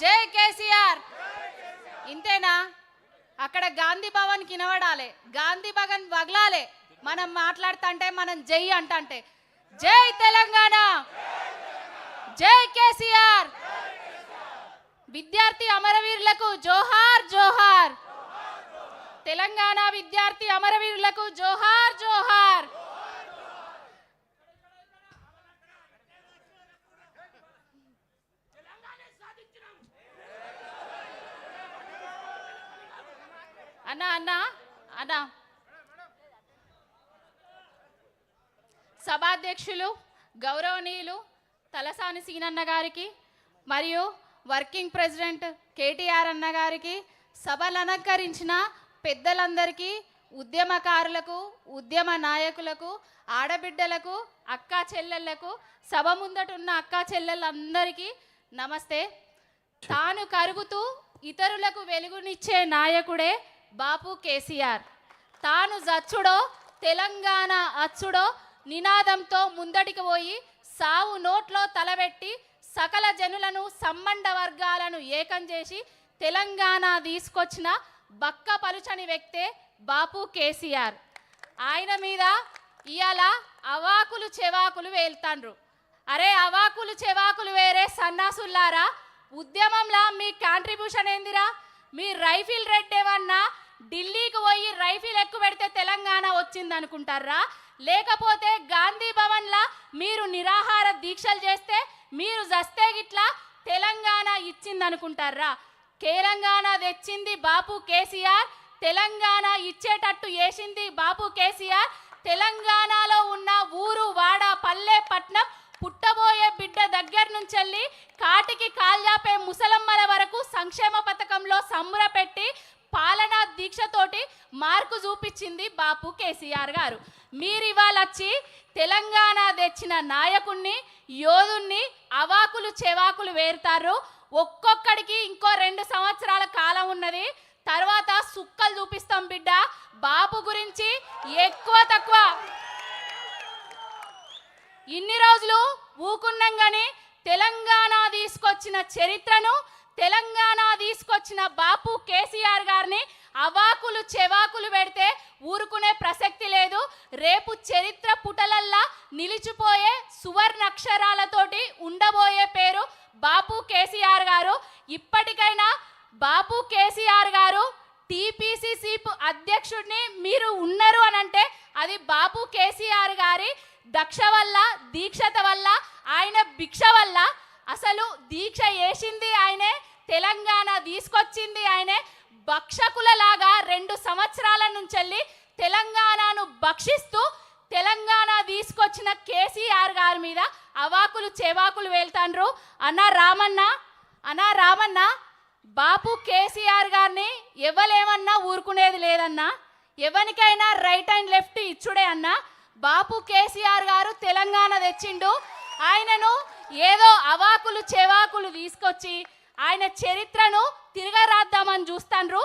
జై కేసీఆర్. ఇంతేనా? అక్కడ గాంధీ భవన్ కినవడాలి గాంధీ భవన్ వగలాలి. మనం మాట్లాడుతుంటే మనం జై అంటంటే. జై తెలంగాణ. జై కేసీఆర్. విద్యార్థి అమరవీరులకు జోహార్ జోహార్. తెలంగాణ విద్యార్థి అమరవీరులకు జోహార్ జోహార్. అన్న అన్న అన్న. సభాధ్యక్షులు గౌరవనీయులు తలసాని సీనన్న గారికి మరియు వర్కింగ్ ప్రెసిడెంట్ కేటీఆర్ అన్న గారికి సభలు అలంకరించిన పెద్దలందరికీ ఉద్యమకారులకు ఉద్యమ నాయకులకు ఆడబిడ్డలకు అక్కా చెల్లెళ్ళకు సభ ముందటున్న అక్కా చెల్లెళ్ళందరికీ నమస్తే. తాను కరుగుతూ ఇతరులకు వెలుగునిచ్చే నాయకుడే బాపు కేసీఆర్. తాను జచ్చుడో తెలంగాణ అచ్చుడో నినాదంతో ముందటికి పోయి సావు నోట్లో తలబెట్టి సకల జనులను సంబంధ వర్గాలను ఏకం చేసి తెలంగాణ తీసుకొచ్చిన బక్క పలుచని వ్యక్తే బాపు కేసీఆర్. ఆయన మీద ఇవాళ అవాకులు చెవాకులు వేల్తాండ్రు. అరే అవాకులు చెవాకులు వేరే సన్నాసుల్లారా ఉద్యమంలా మీ కాంట్రిబ్యూషన్ ఏందిరా? మీ రైఫిల్ రెడ్ ఏమన్నా ఢిల్లీకి పోయి రైఫిల్ ఎక్కువ పెడితే తెలంగాణ వచ్చింది అనుకుంటారా? లేకపోతే గాంధీ భవన్లా మీరు నిరాహార దీక్షలు చేస్తే మీరు జస్తే గిట్లా తెలంగాణ ఇచ్చింది అనుకుంటారా? తెలంగాణ తెచ్చింది బాపు కేసీఆర్ తెలంగాణ ఇచ్చేటట్టు వేసింది బాపు కేసీఆర్ తెలంగాణలో ఉన్న ఊరు వాడ పల్లె పట్నం పుట్టబోయే బిడ్డ దగ్గర నుంచి వెళ్ళి కాటి సంబరపెట్టి పాలనా దీక్షతోటి మార్కు చూపించింది బాపు కేసీఆర్ గారు. మీరు ఇవాళ వచ్చి తెలంగాణ తెచ్చిన నాయకుణ్ణి యోధుణ్ణి అవాకులు చెవాకులు వేరుతారు. ఒక్కొక్కడికి ఇంకో రెండు సంవత్సరాల కాలం ఉన్నది. తర్వాత సుక్కలు చూపిస్తాం బిడ్డ. బాపు గురించి ఎక్కువ తక్కువ. ఇన్ని రోజులు ఊకున్నాం కానీ తెలంగాణ తీసుకొచ్చిన చరిత్రను తెలంగాణ తీసుకొచ్చిన బాపు కేసీఆర్ గారిని అవాకులు చెవాకులు పెడితే ఊరుకునే ప్రసక్తి లేదు. రేపు చరిత్ర పుటలల్లా నిలిచిపోయే సువర్ణక్షరాలతోటి ఉండబోయే పేరు బాపు కేసీఆర్ గారు. ఇప్పటికైనా బాపు కేసీఆర్ గారు టీపీసీసీ అధ్యక్షుడిని మీరు ఉన్నారు అని అంటే అది బాపు కేసీఆర్ గారి దక్ష వల్ల దీక్షత వల్ల ఆయన భిక్ష వల్ల. అసలు దీక్ష వేసింది ఆయనే? తెలంగాణ తీసుకొచ్చింది ఆయనే భక్షకులలాగా రెండు సంవత్సరాల నుంచి తెలంగాణను భక్షిస్తూ తెలంగాణ తీసుకొచ్చిన కేసీఆర్ గారి మీద అవాకులు చెవాకులు వెళ్తాండ్రు అన్న రామన్న అన్న రామన్న బాపు కేసీఆర్ గారిని ఎవలేమన్నా ఊరుకునేది లేదన్నా ఎవరికైనా రైట్ అండ్ లెఫ్ట్ ఇచ్చుడే అన్నా బాపు కేసీఆర్ గారు తెలంగాణ తెచ్చిండు. ఆయనను ఏదో అవాకులు చెవాకులు తీసుకొచ్చి ఆయన చరిత్రను తిరగరాద్దామని చూస్తాండ్రు.